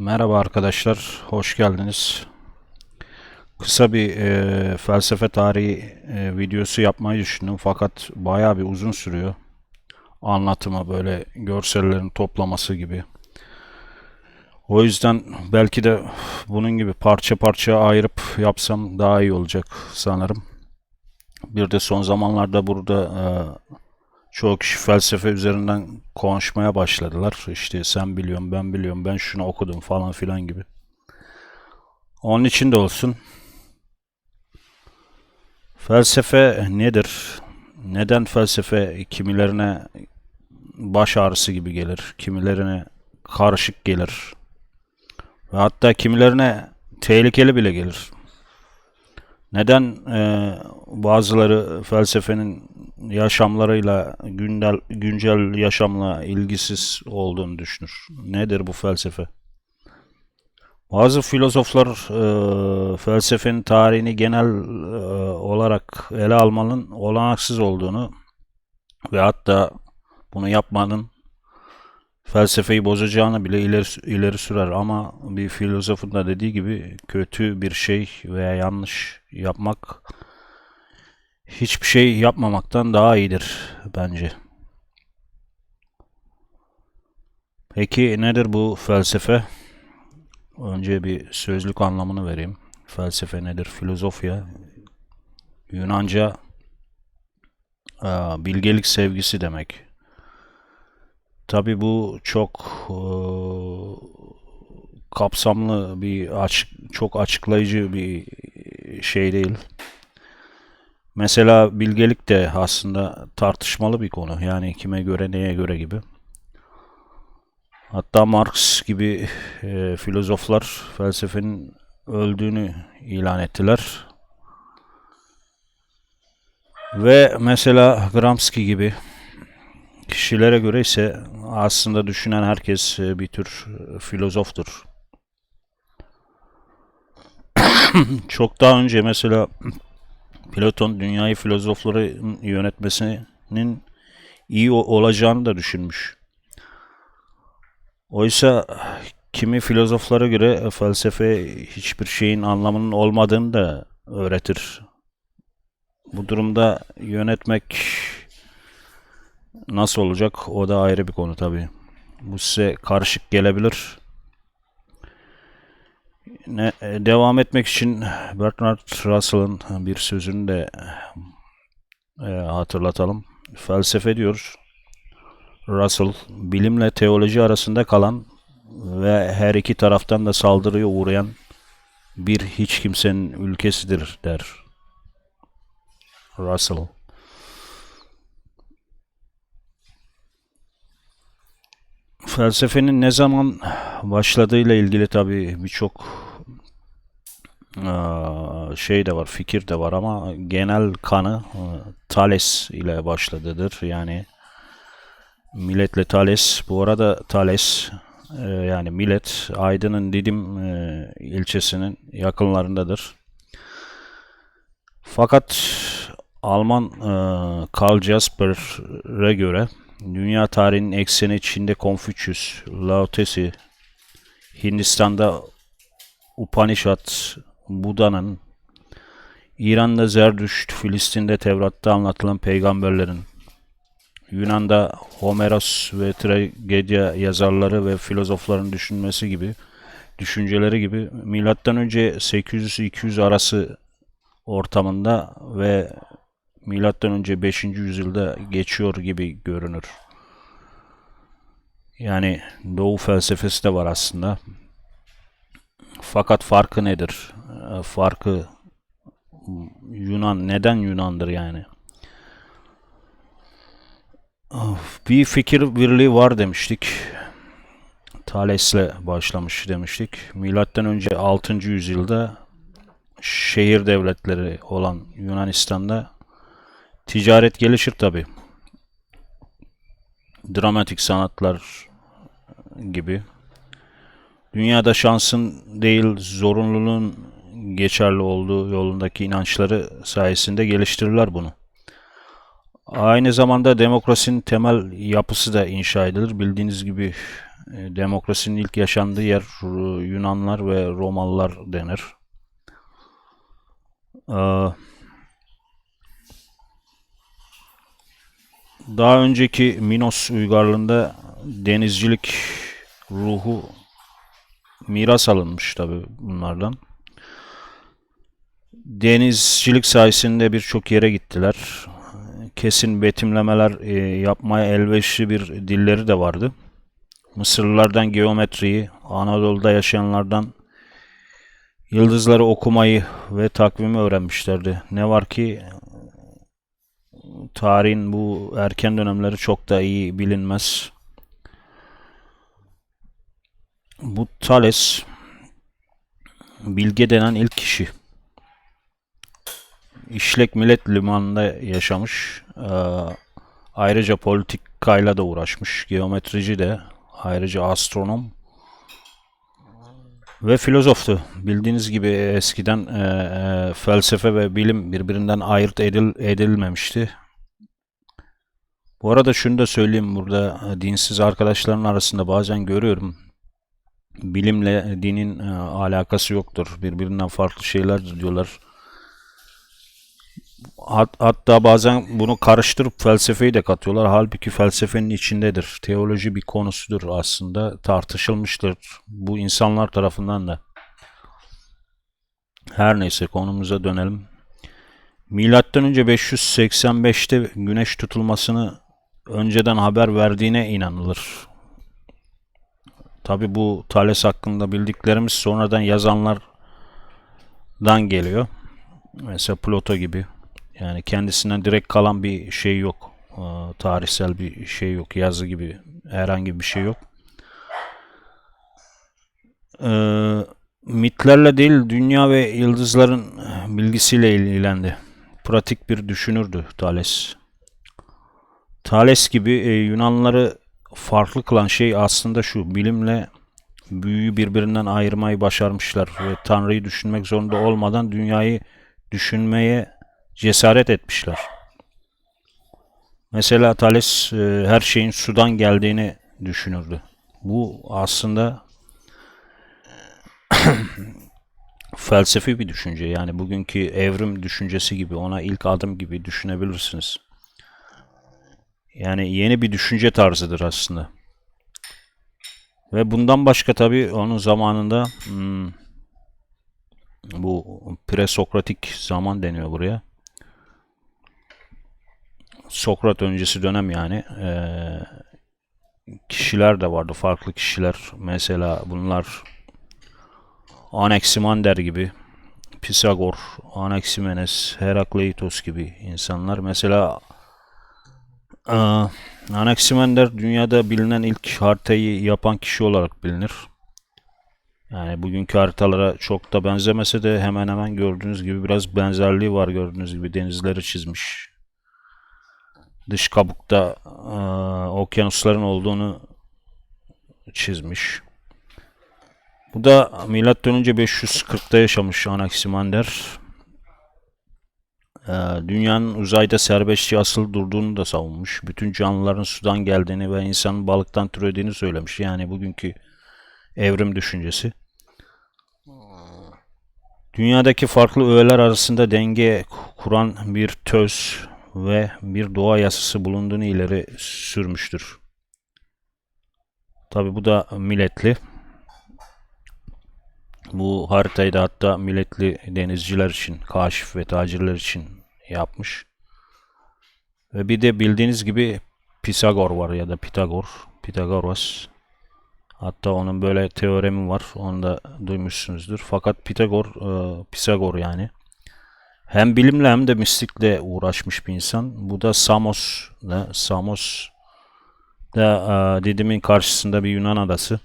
Merhaba arkadaşlar, hoş geldiniz. Kısa bir e, felsefe tarihi e, videosu yapmayı düşündüm fakat bayağı bir uzun sürüyor. Anlatımı böyle görsellerin toplaması gibi. O yüzden belki de bunun gibi parça parça ayırıp yapsam daha iyi olacak sanırım. Bir de son zamanlarda burada e, çoğu kişi felsefe üzerinden konuşmaya başladılar. İşte sen biliyorsun, ben biliyorum, ben şunu okudum falan filan gibi. Onun için de olsun. Felsefe nedir? Neden felsefe kimilerine baş ağrısı gibi gelir, kimilerine karışık gelir ve hatta kimilerine tehlikeli bile gelir. Neden e, bazıları felsefenin yaşamlarıyla, güncel, güncel yaşamla ilgisiz olduğunu düşünür? Nedir bu felsefe? Bazı filozoflar e, felsefenin tarihini genel e, olarak ele almanın olanaksız olduğunu ve hatta bunu yapmanın felsefeyi bozacağını bile ileri, ileri sürer ama bir filozofun da dediği gibi kötü bir şey veya yanlış yapmak hiçbir şey yapmamaktan daha iyidir bence. Peki nedir bu felsefe? Önce bir sözlük anlamını vereyim. Felsefe nedir? Filozofya Yunanca e, bilgelik sevgisi demek. Tabi bu çok e, kapsamlı bir açık, çok açıklayıcı bir şey değil. Mesela bilgelik de aslında tartışmalı bir konu. Yani kime göre neye göre gibi. Hatta Marx gibi e, filozoflar felsefenin öldüğünü ilan ettiler. Ve mesela Gramsci gibi kişilere göre ise aslında düşünen herkes e, bir tür e, filozoftur. Çok daha önce mesela Platon dünyayı filozofları yönetmesinin iyi olacağını da düşünmüş. Oysa kimi filozoflara göre felsefe hiçbir şeyin anlamının olmadığını da öğretir. Bu durumda yönetmek nasıl olacak o da ayrı bir konu tabii. Bu size karışık gelebilir. Ne, devam etmek için Bertrand Russell'ın bir sözünü de e, hatırlatalım. Felsefe diyor Russell, bilimle teoloji arasında kalan ve her iki taraftan da saldırıya uğrayan bir hiç kimsenin ülkesidir der. Russell. Felsefenin ne zaman başladığıyla ilgili tabii birçok şey de var, fikir de var ama genel kanı Thales ile başladıdır. Yani Milletle Thales. Bu arada Thales yani Millet Aydın'ın Didim ilçesinin yakınlarındadır. Fakat Alman Karl Jasper'e göre dünya tarihinin ekseni Çin'de Konfüçyüs, Lao Tse, Hindistan'da Upanishad, Buda'nın, İran'da Zerdüşt, Filistin'de Tevrat'ta anlatılan peygamberlerin, Yunan'da Homeros ve tragedya yazarları ve filozofların düşünmesi gibi, düşünceleri gibi milattan önce 800-200 arası ortamında ve milattan önce 5. yüzyılda geçiyor gibi görünür. Yani Doğu felsefesi de var aslında. Fakat farkı nedir? Farkı Yunan neden Yunan'dır yani? Bir fikir birliği var demiştik. Thales'le başlamış demiştik. Milattan önce 6. yüzyılda şehir devletleri olan Yunanistan'da ticaret gelişir tabi. Dramatik sanatlar gibi. Dünyada şansın değil zorunluluğun geçerli olduğu yolundaki inançları sayesinde geliştirirler bunu. Aynı zamanda demokrasinin temel yapısı da inşa edilir. Bildiğiniz gibi e, demokrasinin ilk yaşandığı yer Ru- Yunanlar ve Romalılar denir. Ee, Daha önceki Minos uygarlığında denizcilik ruhu miras alınmış tabi bunlardan. Denizcilik sayesinde birçok yere gittiler. Kesin betimlemeler e, yapmaya elverişli bir dilleri de vardı. Mısırlılardan geometriyi, Anadolu'da yaşayanlardan yıldızları okumayı ve takvimi öğrenmişlerdi. Ne var ki tarihin bu erken dönemleri çok da iyi bilinmez. Bu Thales Bilge denen ilk kişi. İşlek Millet Limanı'nda yaşamış. Ee, ayrıca politikayla da uğraşmış. Geometrici de. Ayrıca astronom. Ve filozoftu. Bildiğiniz gibi eskiden e, e, felsefe ve bilim birbirinden ayırt edil, edilmemişti. Bu arada şunu da söyleyeyim burada e, dinsiz arkadaşların arasında bazen görüyorum. Bilimle dinin e, alakası yoktur. Birbirinden farklı şeyler diyorlar. Hat- Hatta bazen bunu karıştırıp felsefeyi de katıyorlar. Halbuki felsefenin içindedir. Teoloji bir konusudur aslında. Tartışılmıştır bu insanlar tarafından da. Her neyse konumuza dönelim. Milattan önce 585'te güneş tutulmasını önceden haber verdiğine inanılır. Tabi bu Thales hakkında bildiklerimiz sonradan yazanlardan geliyor. Mesela Plato gibi. Yani kendisinden direkt kalan bir şey yok. Ee, tarihsel bir şey yok. Yazı gibi herhangi bir şey yok. Ee, mitlerle değil dünya ve yıldızların bilgisiyle ilgilendi. Pratik bir düşünürdü Thales. Thales gibi e, Yunanlıları farklı kılan şey aslında şu. Bilimle büyüyü birbirinden ayırmayı başarmışlar ve Tanrı'yı düşünmek zorunda olmadan dünyayı düşünmeye cesaret etmişler. Mesela Thales e, her şeyin sudan geldiğini düşünürdü. Bu aslında felsefi bir düşünce. Yani bugünkü evrim düşüncesi gibi, ona ilk adım gibi düşünebilirsiniz. Yani yeni bir düşünce tarzıdır aslında. Ve bundan başka tabii onun zamanında hmm, bu presokratik zaman deniyor buraya. Sokrat öncesi dönem yani eee, kişiler de vardı. Farklı kişiler. Mesela bunlar Anaximander gibi, Pisagor, Anaximenes, Herakleitos gibi insanlar. Mesela eee, Anaximander dünyada bilinen ilk haritayı yapan kişi olarak bilinir. Yani bugünkü haritalara çok da benzemese de hemen hemen gördüğünüz gibi biraz benzerliği var gördüğünüz gibi denizleri çizmiş. Dış kabukta eee, okyanusların olduğunu çizmiş. Bu da milattan önce 540'ta yaşamış Anaximander. Eee, dünyanın uzayda serbestçe asılı durduğunu da savunmuş. Bütün canlıların sudan geldiğini ve insanın balıktan türediğini söylemiş. Yani bugünkü evrim düşüncesi. Dünyadaki farklı öğeler arasında denge kuran bir töz ve bir doğa yasası bulunduğunu ileri sürmüştür. Tabi bu da milletli. Bu haritayı da hatta milletli denizciler için, kaşif ve tacirler için yapmış. Ve bir de bildiğiniz gibi Pisagor var ya da Pitagor, Pitagoras. Hatta onun böyle teoremi var. Onu da duymuşsunuzdur. Fakat Pitagor, e, Pisagor yani. Hem bilimle hem de mistikle uğraşmış bir insan. Bu da Samos. Da, Samos da e, Didim'in karşısında bir Yunan adası.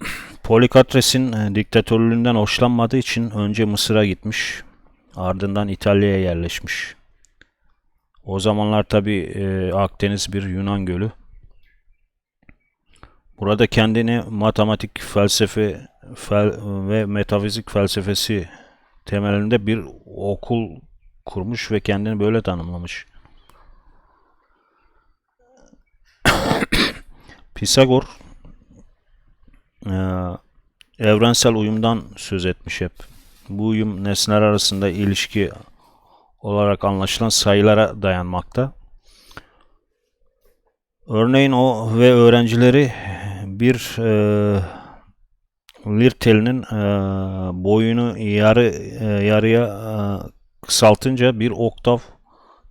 Polikatres'in e, diktatörlüğünden hoşlanmadığı için önce Mısır'a gitmiş. Ardından İtalya'ya yerleşmiş. O zamanlar tabi Akdeniz bir Yunan gölü. Burada kendini matematik, felsefe fel ve metafizik felsefesi temelinde bir okul kurmuş ve kendini böyle tanımlamış. Pisagor e, evrensel uyumdan söz etmiş hep. Bu uyum nesneler arasında ilişki olarak anlaşılan sayılara dayanmakta. Örneğin o ve öğrencileri bir e, lir telinin e, boyunu yarı e, yarıya e, kısaltınca bir oktav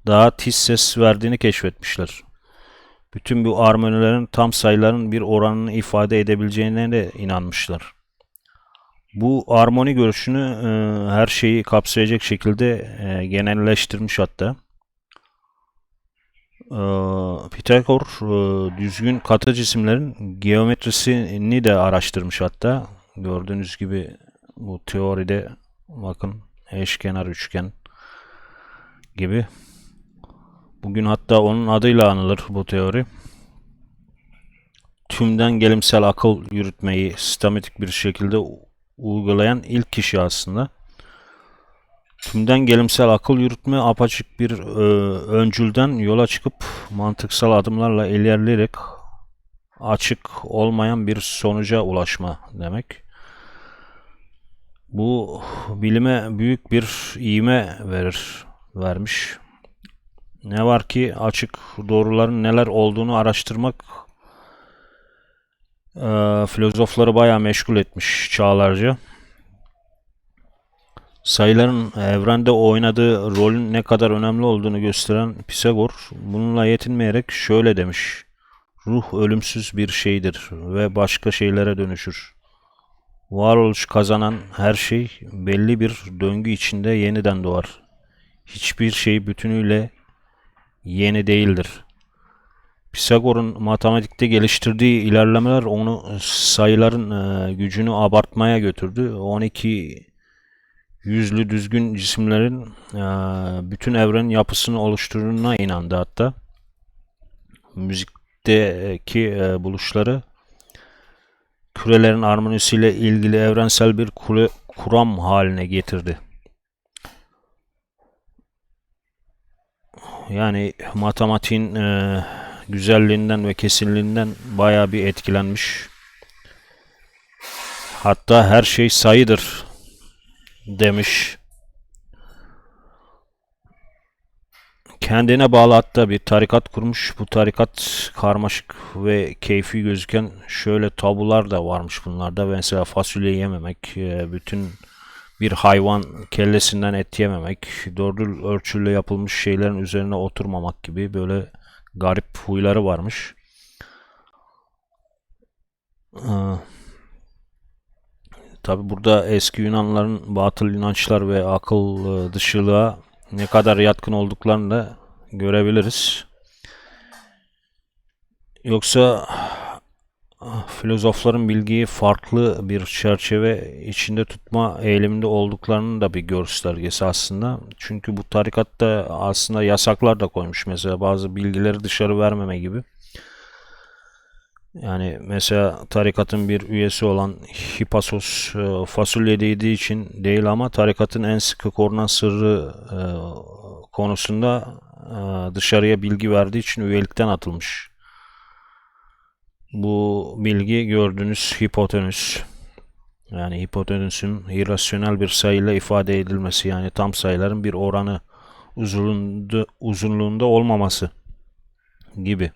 daha tiz ses verdiğini keşfetmişler. Bütün bu armonilerin tam sayıların bir oranını ifade edebileceğine de inanmışlar. Bu armoni görüşünü e, her şeyi kapsayacak şekilde e, genelleştirmiş hatta. E, Pitagor e, düzgün katı cisimlerin geometrisini de araştırmış hatta. Gördüğünüz gibi bu teoride bakın eşkenar üçgen gibi. Bugün hatta onun adıyla anılır bu teori. Tümden gelimsel akıl yürütmeyi sistematik bir şekilde uygulayan ilk kişi aslında. Tümden gelimsel akıl yürütme apaçık bir e, öncülden yola çıkıp mantıksal adımlarla ilerleyerek açık olmayan bir sonuca ulaşma demek. Bu bilime büyük bir iğme verir, vermiş. Ne var ki açık doğruların neler olduğunu araştırmak e, filozofları bayağı meşgul etmiş çağlarca. Sayıların evrende oynadığı rolün ne kadar önemli olduğunu gösteren Pisagor bununla yetinmeyerek şöyle demiş. Ruh ölümsüz bir şeydir ve başka şeylere dönüşür. Varoluş kazanan her şey belli bir döngü içinde yeniden doğar. Hiçbir şey bütünüyle yeni değildir. Pisagor'un matematikte geliştirdiği ilerlemeler onu sayıların e, gücünü abartmaya götürdü. 12 yüzlü düzgün cisimlerin e, bütün evrenin yapısını oluşturduğuna inandı hatta. Müzikteki e, buluşları kürelerin armonisiyle ilgili evrensel bir kule, kuram haline getirdi. Yani matematiğin e, güzelliğinden ve kesinliğinden bayağı bir etkilenmiş. Hatta her şey sayıdır demiş. Kendine bağlı hatta bir tarikat kurmuş. Bu tarikat karmaşık ve keyfi gözüken şöyle tabular da varmış bunlarda. Mesela fasulye yememek, e, bütün bir hayvan kellesinden et yememek, doğru ölçüyle yapılmış şeylerin üzerine oturmamak gibi böyle garip huyları varmış. Ee, Tabi burada eski Yunanların batıl inançlar ve akıl e, dışılığa ne kadar yatkın olduklarını da görebiliriz. Yoksa filozofların bilgiyi farklı bir çerçeve içinde tutma eğiliminde olduklarının da bir göstergesi aslında. Çünkü bu tarikatta aslında yasaklar da koymuş mesela bazı bilgileri dışarı vermeme gibi. Yani mesela tarikatın bir üyesi olan Hipasos e, fasulye yediği için değil ama tarikatın en sıkı korunan sırrı e, konusunda e, dışarıya bilgi verdiği için üyelikten atılmış. Bu bilgi gördüğünüz hipotenüs. Yani hipotenüsün irrasyonel bir sayıyla ifade edilmesi yani tam sayıların bir oranı uzunluğunda, uzunluğunda olmaması gibi.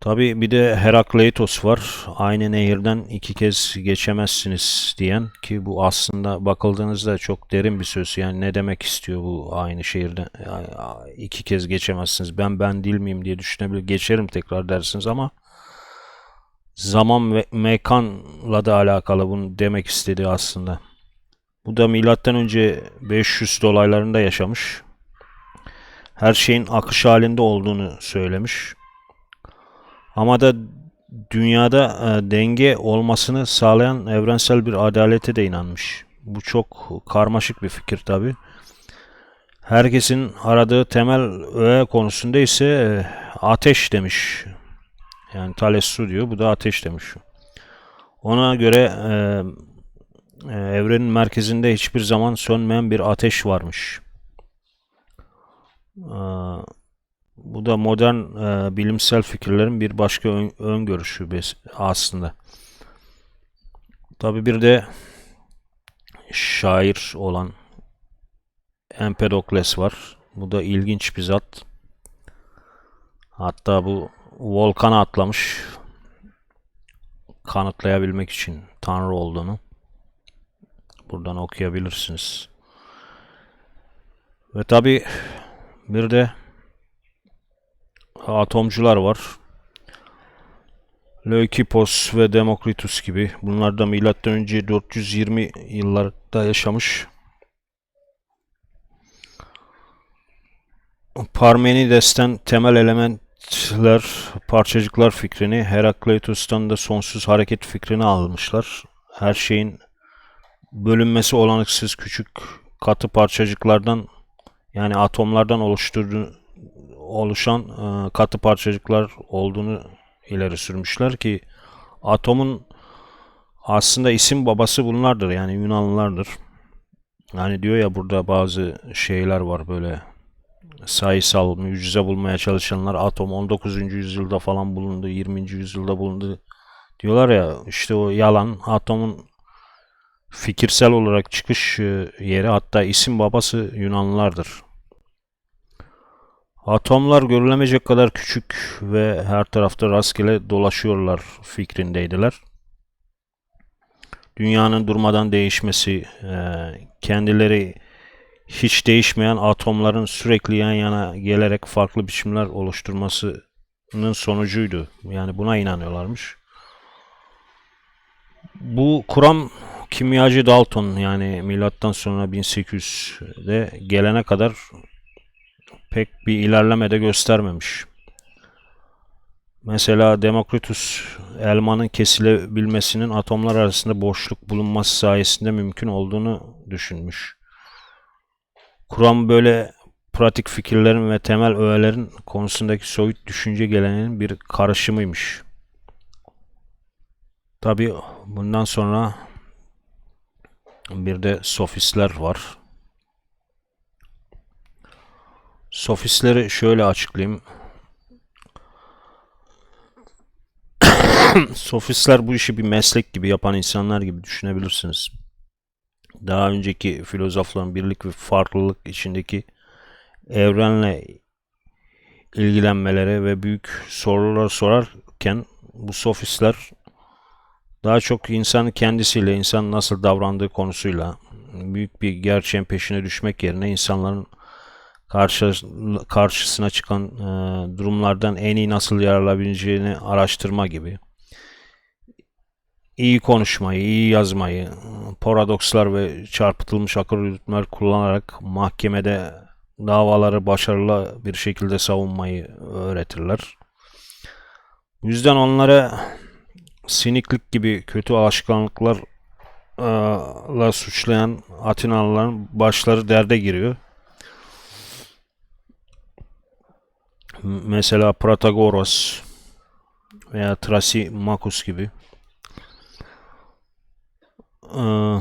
Tabi bir de Herakleitos var. Aynı nehirden iki kez geçemezsiniz diyen ki bu aslında bakıldığınızda çok derin bir söz. Yani ne demek istiyor bu aynı şehirden iki kez geçemezsiniz. Ben ben değil miyim diye düşünebilir. Geçerim tekrar dersiniz ama zaman ve mekanla da alakalı bunu demek istedi aslında. Bu da milattan önce 500 dolaylarında yaşamış. Her şeyin akış halinde olduğunu söylemiş. Ama da dünyada e, denge olmasını sağlayan evrensel bir adalete de inanmış. Bu çok karmaşık bir fikir tabi. Herkesin aradığı temel öğe konusunda ise e, ateş demiş. Yani Thales su diyor, bu da ateş demiş. Ona göre e, evrenin merkezinde hiçbir zaman sönmeyen bir ateş varmış. E, Bu da modern e, bilimsel fikirlerin bir başka ön, bes- aslında. Tabii bir de şair olan Empedokles var. Bu da ilginç bir zat. Hatta bu volkana atlamış kanıtlayabilmek için Tanrı olduğunu. Buradan okuyabilirsiniz. Ve tabi bir de atomcular var. Leukipos ve Demokritus gibi. Bunlar da milattan önce 420 yıllarda yaşamış. Parmenides'ten temel elementler, parçacıklar fikrini, Herakleitus'tan da sonsuz hareket fikrini almışlar. Her şeyin bölünmesi olanıksız küçük katı parçacıklardan yani atomlardan oluşturduğu oluşan e, katı parçacıklar olduğunu ileri sürmüşler ki atomun aslında isim babası bunlardır yani Yunanlılardır. Yani diyor ya burada bazı şeyler var böyle sayısal mucize bulmaya çalışanlar atom 19. yüzyılda falan bulundu, 20. yüzyılda bulundu diyorlar ya işte o yalan atomun fikirsel olarak çıkış e, yeri hatta isim babası Yunanlılardır. Atomlar görülemeyecek kadar küçük ve her tarafta rastgele dolaşıyorlar fikrindeydiler. Dünyanın durmadan değişmesi, e, kendileri hiç değişmeyen atomların sürekli yan yana gelerek farklı biçimler oluşturmasının sonucuydu. Yani buna inanıyorlarmış. Bu kuram kimyacı Dalton yani milattan sonra 1800'de gelene kadar pek bir ilerleme de göstermemiş. Mesela Demokritus elmanın kesilebilmesinin atomlar arasında boşluk bulunması sayesinde mümkün olduğunu düşünmüş. Kuram böyle pratik fikirlerin ve temel öğelerin konusundaki soyut düşünce geleneğinin bir karışımıymış. Tabi bundan sonra bir de sofistler var. Sofistleri şöyle açıklayayım. Sofistler bu işi bir meslek gibi yapan insanlar gibi düşünebilirsiniz. Daha önceki filozofların birlik ve farklılık içindeki evrenle ilgilenmeleri ve büyük sorular sorarken bu sofistler daha çok insan kendisiyle, insan nasıl davrandığı konusuyla büyük bir gerçeğin peşine düşmek yerine insanların karşı, karşısına çıkan e, durumlardan en iyi nasıl yararlanabileceğini araştırma gibi. İyi konuşmayı, iyi yazmayı, paradokslar ve çarpıtılmış akıl yürütmeler kullanarak mahkemede davaları başarılı bir şekilde savunmayı öğretirler. Bu yüzden onlara siniklik gibi kötü alışkanlıklarla suçlayan Atinalıların başları derde giriyor. Mesela Protagoras veya Thrasymachus gibi. Ee,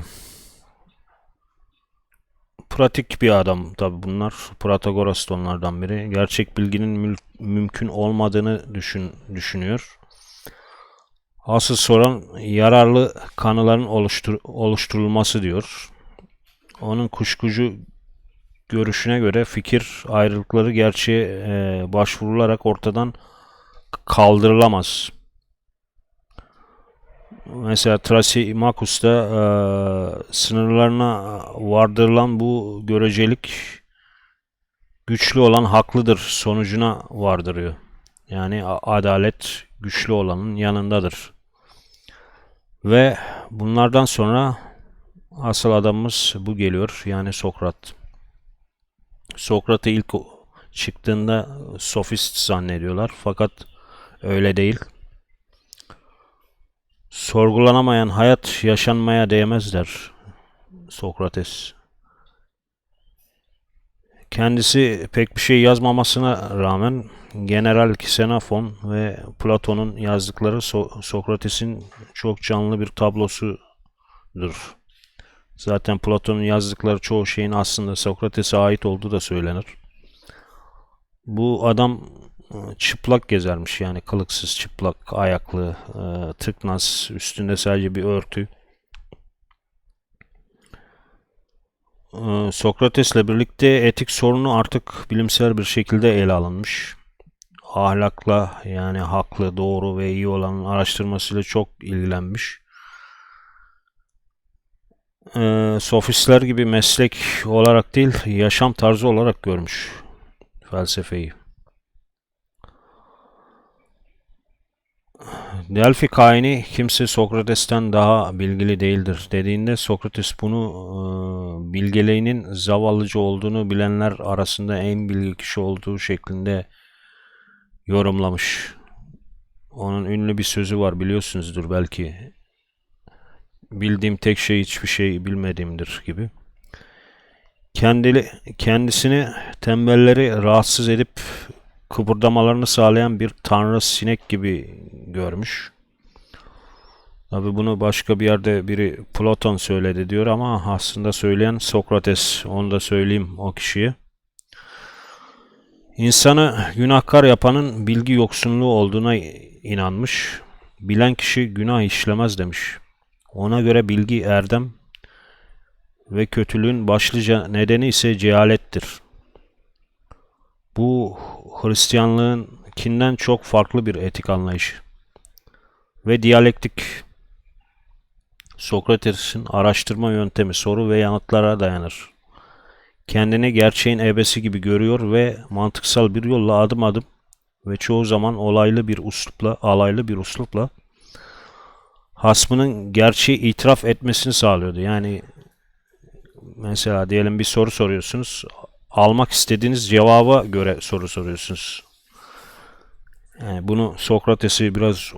pratik bir adam tabi bunlar. Protagoras da onlardan biri. Gerçek bilginin mümkün olmadığını düşün, düşünüyor. Asıl soran yararlı kanıların oluştur, oluşturulması diyor. Onun kuşkucu görüşüne göre fikir ayrılıkları gerçeğe e, başvurularak ortadan kaldırılamaz. Mesela Thrasymachus'ta e, sınırlarına vardırılan bu görecelik güçlü olan haklıdır sonucuna vardırıyor. Yani adalet güçlü olanın yanındadır. Ve bunlardan sonra asıl adamımız bu geliyor. Yani Sokrat. Sokrat'ı ilk çıktığında sofist zannediyorlar. Fakat öyle değil. Sorgulanamayan hayat yaşanmaya değmez der Sokrates. Kendisi pek bir şey yazmamasına rağmen General Xenofon ve Platon'un yazdıkları so- Sokrates'in çok canlı bir tablosudur. Zaten Platon'un yazdıkları çoğu şeyin aslında Sokrates'e ait olduğu da söylenir. Bu adam e, çıplak gezermiş yani kılıksız, çıplak, ayaklı, e, tıknaz, üstünde sadece bir örtü. E, Sokrates'le birlikte etik sorunu artık bilimsel bir şekilde ele alınmış. Ahlakla yani haklı, doğru ve iyi olanın araştırmasıyla çok ilgilenmiş. E, sofistler gibi meslek olarak değil, yaşam tarzı olarak görmüş felsefeyi. Delphi kaini kimse Sokrates'ten daha bilgili değildir dediğinde Sokrates bunu e, bilgeliğinin zavallıcı olduğunu bilenler arasında en bilgi kişi olduğu şeklinde yorumlamış. Onun ünlü bir sözü var biliyorsunuzdur belki. Bildiğim tek şey hiçbir şey bilmediğimdir gibi. Kendili, kendisini tembelleri rahatsız edip kıpırdamalarını sağlayan bir tanrı sinek gibi görmüş. Tabi bunu başka bir yerde biri Platon söyledi diyor ama aslında söyleyen Sokrates. Onu da söyleyeyim o kişiye. İnsanı günahkar yapanın bilgi yoksunluğu olduğuna inanmış. Bilen kişi günah işlemez demiş. Ona göre bilgi erdem ve kötülüğün başlıca nedeni ise cehalettir. Bu Hristiyanlığınkinden çok farklı bir etik anlayış. Ve diyalektik Sokrates'in araştırma yöntemi soru ve yanıtlara dayanır. Kendini gerçeğin ebesi gibi görüyor ve mantıksal bir yolla adım adım ve çoğu zaman olaylı bir uslupla, alaylı bir uslupla hasmının gerçeği itiraf etmesini sağlıyordu. Yani mesela diyelim bir soru soruyorsunuz. Almak istediğiniz cevaba göre soru soruyorsunuz. Yani bunu Sokrates'i biraz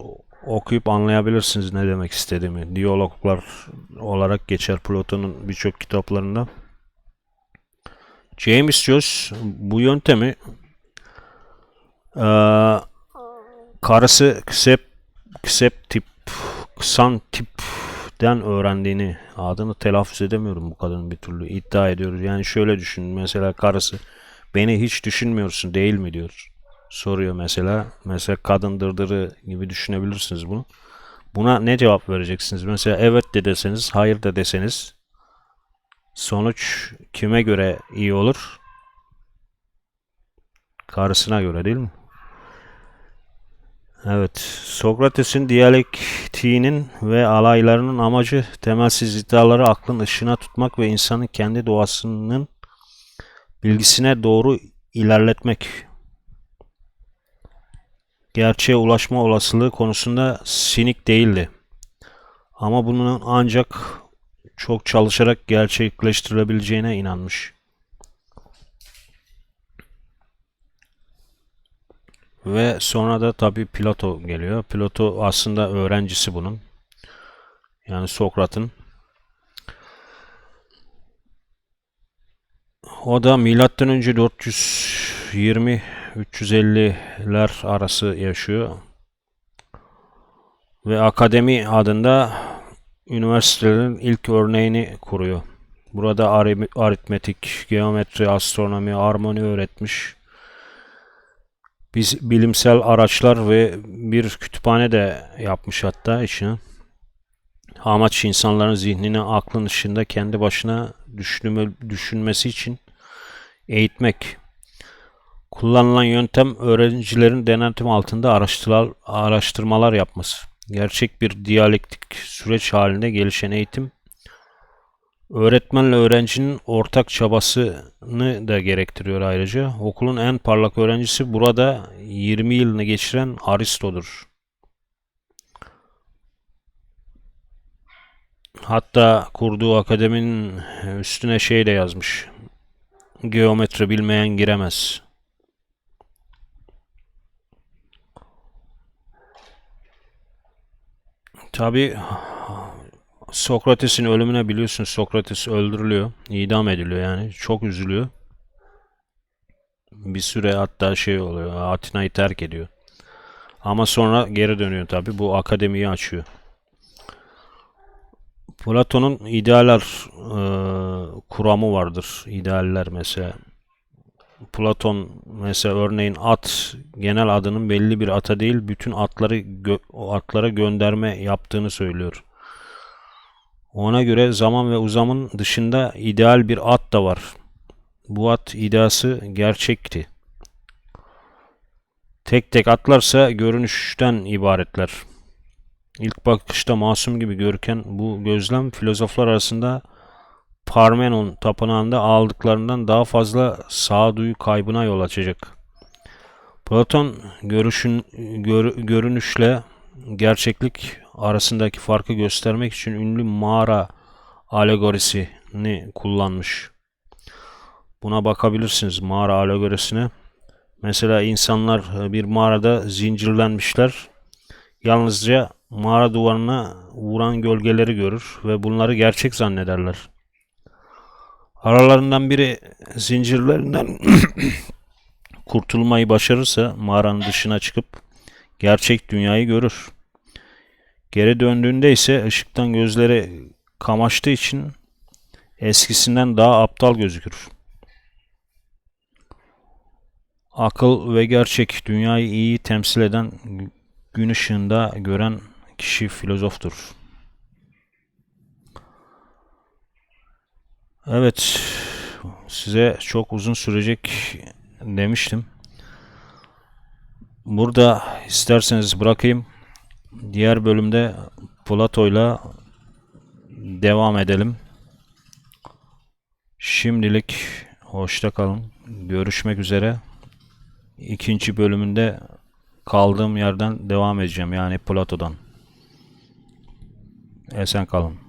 okuyup anlayabilirsiniz ne demek istediğimi. Diyaloglar olarak geçer Platon'un birçok kitaplarında. James Joyce bu yöntemi e, karısı Ksep, Kseptip, Ksantip'den öğrendiğini adını telaffuz edemiyorum bu kadının bir türlü iddia ediyoruz. Yani şöyle düşün mesela karısı beni hiç düşünmüyorsun değil mi diyor. Soruyor mesela. Mesela kadın dırdırı gibi düşünebilirsiniz bunu. Buna ne cevap vereceksiniz? Mesela evet de deseniz, hayır da deseniz sonuç kime göre iyi olur? Karısına göre değil mi? Evet, Sokrates'in diyalektiğinin ve alaylarının amacı temelsiz iddiaları aklın ışığına tutmak ve insanın kendi doğasının bilgisine doğru ilerletmek. Gerçeğe ulaşma olasılığı konusunda sinik değildi. Ama bunun ancak çok çalışarak gerçekleştirilebileceğine inanmış. Ve sonra da tabii Plato geliyor. Plato aslında öğrencisi bunun. Yani Sokrat'ın. O da milattan önce 420 350'ler arası yaşıyor. Ve akademi adında üniversitelerin ilk örneğini kuruyor. Burada aritmetik, geometri, astronomi, armoni öğretmiş. Biz bilimsel araçlar ve bir kütüphane de yapmış hatta içine. Amaç insanların zihnini aklın dışında kendi başına düşünme, düşünmesi için eğitmek. Kullanılan yöntem öğrencilerin denetim altında araştırmalar yapması. Gerçek bir diyalektik süreç halinde gelişen eğitim öğretmenle öğrencinin ortak çabasını da gerektiriyor ayrıca. Okulun en parlak öğrencisi burada 20 yılını geçiren Aristo'dur. Hatta kurduğu akademinin üstüne şey de yazmış. Geometri bilmeyen giremez. Tabi Sokrates'in ölümüne biliyorsun Sokrates öldürülüyor. idam ediliyor yani. Çok üzülüyor. Bir süre hatta şey oluyor. Atina'yı terk ediyor. Ama sonra geri dönüyor tabi. Bu akademiyi açıyor. Platon'un idealler e, kuramı vardır. İdealler mesela. Platon mesela örneğin at genel adının belli bir ata değil bütün atları o atlara gönderme yaptığını söylüyor. Ona göre zaman ve uzamın dışında ideal bir at da var. Bu at iddiası gerçekti. Tek tek atlarsa görünüşten ibaretler. İlk bakışta masum gibi görüken bu gözlem filozoflar arasında Parmenon tapınağında aldıklarından daha fazla sağduyu kaybına yol açacak. Platon görüşün gör- görünüşle gerçeklik arasındaki farkı göstermek için ünlü mağara alegorisini kullanmış. Buna bakabilirsiniz mağara alegorisine. Mesela insanlar e, bir mağarada zincirlenmişler. Yalnızca mağara duvarına vuran gölgeleri görür ve bunları gerçek zannederler. Aralarından biri zincirlerinden kurtulmayı başarırsa mağaranın dışına çıkıp gerçek dünyayı görür. Geri döndüğünde ise ışıktan gözleri kamaştığı için eskisinden daha aptal gözükür. Akıl ve gerçek dünyayı iyi temsil eden gün ışığında gören kişi filozoftur. Evet, size çok uzun sürecek demiştim. Burada isterseniz bırakayım. Diğer bölümde Plato'yla devam edelim. Şimdilik hoşça kalın. Görüşmek üzere. İkinci bölümünde kaldığım yerden devam edeceğim. Yani Plato'dan. Esen kalın.